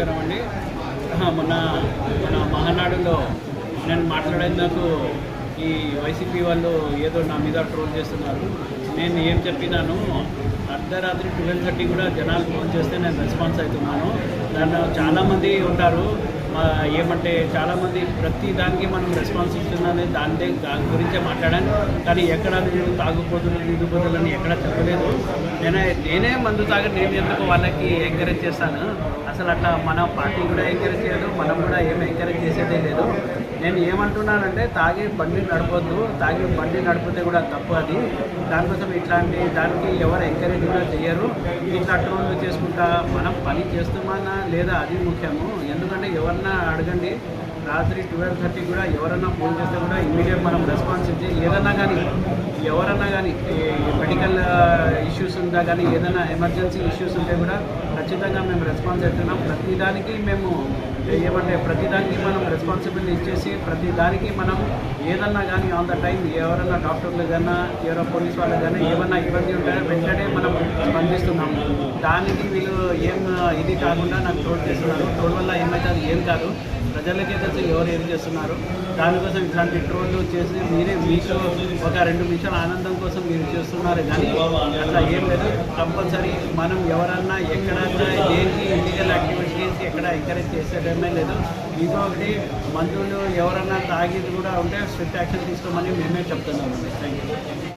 నమస్కారం అండి. మొన్న మన మహానాడులో నేను మాట్లాడేందుకు ఈ వైసీపీ వాళ్ళు ఏదో నా మీద ట్రోల్ చేస్తున్నారు. నేను ఏం చెప్పినాను? అర్ధరాత్రి ట్వెల్వ్ థర్టీ కూడా జనాలు ఫోన్ చేస్తే నేను రెస్పాన్స్ అవుతున్నాను. దాంట్లో చాలామంది ఉంటారు. ఏమంటే చాలామంది ప్రతి దానికి మనం రెస్పాన్స్ ఇస్తున్నాను దాని దాని గురించే మాట్లాడాను కానీ ఎక్కడ నేను తాగుబోతులు అని ఎక్కడ చెప్పలేదు. నేనే నేనే మందు తాగ నేను ఎందుకు వాళ్ళకి ఎంకరేజ్ చేస్తాను? అసలు అట్లా మన పార్టీ కూడా ఎంకరేజ్ చేయదు మనం కూడా ఏం ఎంకరేజ్ చేసేదే లేదు. నేను ఏమంటున్నానంటే తాగి బండి నడపొద్దు తాగి బండి నడిపితే కూడా తప్పు అది. దానికోసం ఇట్లాంటి దానికి ఎవరు ఎంకరేజ్ కూడా చేయరు ఇట్లా ట్రోల్ చేసుకుంటా మనం పని చేస్తున్నామా లేదా అది ముఖ్యము. ఎందుకంటే ఎవరన్నా అడగండి రాత్రి ట్వెల్వ్ థర్టీ కూడా ఎవరన్నా ఫోన్ చేస్తే కూడా ఇమీడియట్ మనం రెస్పాన్స్ ఇచ్చి ఏదన్నా కానీ ఎవరన్నా కానీ మెడికల్ ఇష్యూస్ ఉందా కానీ ఏదైనా ఎమర్జెన్సీ ఇష్యూస్ ఉంటే కూడా ఖచ్చితంగా మేము రెస్పాన్స్ అవుతున్నాం ప్రతిదానికి మేము ఏమంటే ప్రతిదానికి మనం రెస్పాన్సిబిలిటీ ఇచ్చేసి ప్రతిదానికి మనం ఏదన్నా కానీ ఆన్ ద టైం ఎవరన్నా డాక్టర్లు కన్నా ఎవరో పోలీస్ వాళ్ళు కానీ ఏమన్నా ఇబ్బంది ఉంటే వెంటనే మనం స్పందిస్తున్నాం. దానికి వీళ్ళు ఏం ఇది కాకుండా నాకు తోడు చేస్తున్నారు తోడు వల్ల ఏమవుతుంది ఏం కాదు. ప్రజలకి తెలిసి ఎవరు ఏం చేస్తున్నారు? దానికోసం ఇట్లాంటి ట్రోల్లు చేసి మీరే మీకు ఒక రెండు నిమిషాల ఆనందం కోసం మీరు చేస్తున్నారు కానీ అట్లా ఏం లేదు. కంపల్సరీ మనం ఎవరన్నా ఎక్కడన్నా దేనికి ఇల్లీగల్ యాక్టివిటీస్ ఎక్కడ ఎంకరేజ్ చేసేటమే లేదు. ఇంకొకటి మందులు ఎవరన్నా తాగేది కూడా ఉంటే స్ట్రిక్ట్ యాక్షన్ తీసుకోమని మేమే చెప్తున్నామండి. Thank you